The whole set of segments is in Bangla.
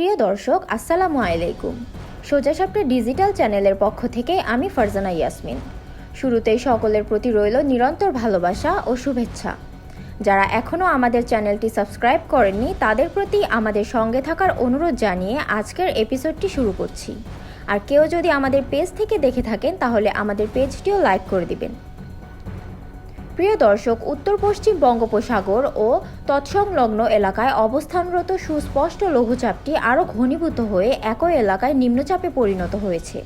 প্রিয় দর্শক, আসসালামু আলাইকুম। সোজাসাপটা ডিজিটাল চ্যানেলের পক্ষ থেকে আমি ফারজানা ইয়াসমিন। শুরুতেই সকলের প্রতি রইল নিরন্তর ভালোবাসা ও শুভেচ্ছা। যারা এখনও আমাদের চ্যানেলটি সাবস্ক্রাইব করেননি, তাদের প্রতি আমাদের সঙ্গে থাকার অনুরোধ জানিয়ে আজকের এপিসোডটি শুরু করছি। আর কেউ যদি আমাদের পেজ থেকে দেখে থাকেন, তাহলে আমাদের পেজটিও লাইক করে দিবেন। প্রিয় দর্শক উত্তর পশ্চিম বঙ্গোপসাগর ও তৎসংলগ্ন এলাকায় অবস্থানরত সুস্পষ্ট লঘুচাপটি আরও ঘনীভূত হয়ে একই এলাকায় নিম্নচাপে পরিণত হয়েছে।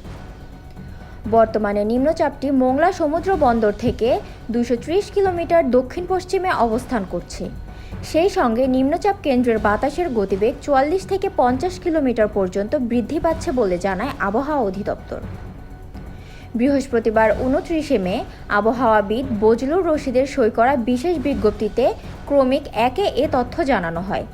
বর্তমানে নিম্নচাপটি মোংলা সমুদ্র বন্দর থেকে দুশো কিলোমিটার দক্ষিণ পশ্চিমে অবস্থান করছে। সেই সঙ্গে নিম্নচাপ কেন্দ্রের বাতাসের গতিবেগ চুয়াল্লিশ থেকে পঞ্চাশ কিলোমিটার পর্যন্ত বৃদ্ধি পাচ্ছে বলে জানায় আবহাওয়া অধিদপ্তর। বৃহস্পতিবার উনত্রিশে মে, আবহাওয়াবিদ বজলুর রশিদের সই করা বিশেষ বিজ্ঞপ্তিতে ক্রমিক একে এ তথ্য জানানো হয়।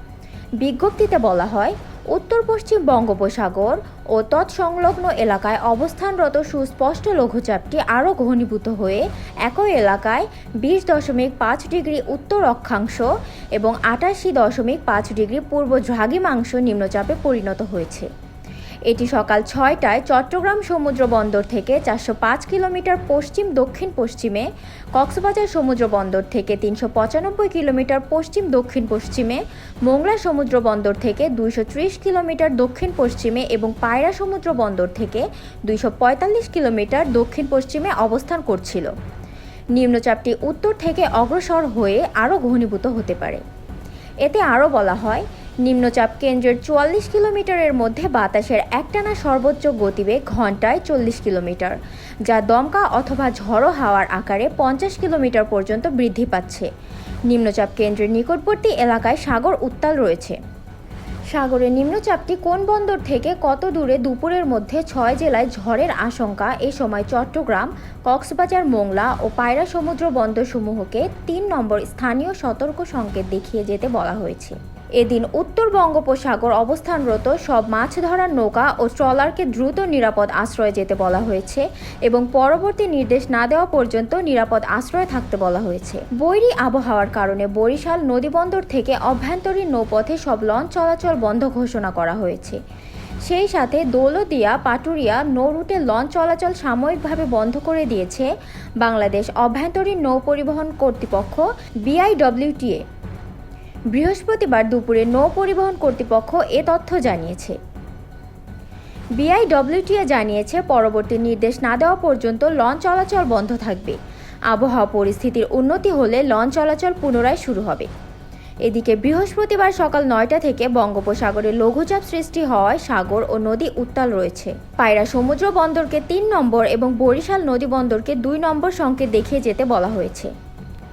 বিজ্ঞপ্তিতে বলা হয় উত্তর পশ্চিম বঙ্গোপসাগর ও তৎসংলগ্ন এলাকায় অবস্থানরত সুস্পষ্ট লঘুচাপটি আরও ঘনীভূত হয়ে একই এলাকায় বিশ দশমিক পাঁচ ডিগ্রি উত্তর অক্ষাংশ এবং আটাশি দশমিক পাঁচ ডিগ্রি পূর্ব দ্রাঘিমাংশ নিম্নচাপে পরিণত হয়েছে। এটি সকাল ছয়টায় চট্টগ্রাম সমুদ্র বন্দর থেকে চারশো পাঁচ কিলোমিটার পশ্চিম, দক্ষিণ পশ্চিমে, কক্সবাজার সমুদ্র বন্দর থেকে তিনশো পঁচানব্বই কিলোমিটার পশ্চিম, দক্ষিণ পশ্চিমে, মোংলা সমুদ্র বন্দর থেকে দুইশো ত্রিশ কিলোমিটার দক্ষিণ পশ্চিমে এবং পায়রা সমুদ্র বন্দর থেকে দুইশো পঁয়তাল্লিশ কিলোমিটার দক্ষিণ পশ্চিমে অবস্থান করছিল। নিম্নচাপটি উত্তর থেকে অগ্রসর হয়ে আরও ঘনীভূত হতে পারে। এতে আরও বলা হয় নিম্নচাপ কেন্দ্রের চুয়াল্লিশ কিলোমিটারের মধ্যে বাতাসের একটানা সর্বোচ্চ গতিবেগ ঘন্টায় চল্লিশ কিলোমিটার, যা দমকা অথবা ঝড়ো হাওয়ার আকারে পঞ্চাশ কিলোমিটার পর্যন্ত বৃদ্ধি পাচ্ছে। নিম্নচাপ কেন্দ্রের নিকটবর্তী এলাকায় সাগর উত্তাল রয়েছে। সাগরের নিম্নচাপটি কোন বন্দর থেকে কত দূরে দুপুরের মধ্যে ছয় জেলায় ঝড়ের আশঙ্কা এ সময় চট্টগ্রাম, কক্সবাজার, মোংলা ও পায়রা সমুদ্র বন্দরসমূহকে তিন নম্বর স্থানীয় সতর্ক সংকেত দেখিয়ে যেতে বলা হয়েছে। এদিন উত্তর বঙ্গোপসাগর অবস্থানরত সব মাছ ধরার নৌকা ও ট্রলারকে দ্রুত নিরাপদ আশ্রয়ে যেতে বলা হয়েছে এবং পরবর্তী নির্দেশ না দেওয়া পর্যন্ত নিরাপদ আশ্রয়ে থাকতে বলা হয়েছে। বৈরী আবহাওয়ার কারণে বরিশাল নদীবন্দর থেকে অভ্যন্তরীণ নৌপথে সব লঞ্চ চলাচল বন্ধ ঘোষণা করা হয়েছে। সেই সাথে দৌলদিয়া পাটুরিয়া নৌ রুটে লঞ্চ চলাচল সাময়িকভাবে বন্ধ করে দিয়েছে বাংলাদেশ অভ্যন্তরীণ নৌ পরিবহন কর্তৃপক্ষ, বিআইডব্লিউটিএ। বৃহস্পতিবার দুপুরে নৌ পরিবহন কর্তৃপক্ষ এ তথ্য জানিয়েছে। বিআইডব্লিউটিএ জানিয়েছে, পরবর্তী নির্দেশ না দেওয়া পর্যন্ত লঞ্চ চলাচল বন্ধ থাকবে। আবহাওয়া পরিস্থিতির উন্নতি হলে লঞ্চ চলাচল পুনরায় শুরু হবে। এদিকে বৃহস্পতিবার সকাল নয়টা থেকে বঙ্গোপসাগরে লঘুচাপ সৃষ্টি হওয়ায় সাগর ও নদী উত্তাল রয়েছে। পায়রা সমুদ্র বন্দরকে তিন নম্বর এবং বরিশাল নদী বন্দরকে দুই নম্বর সংকেত দেখিয়ে যেতে বলা হয়েছে।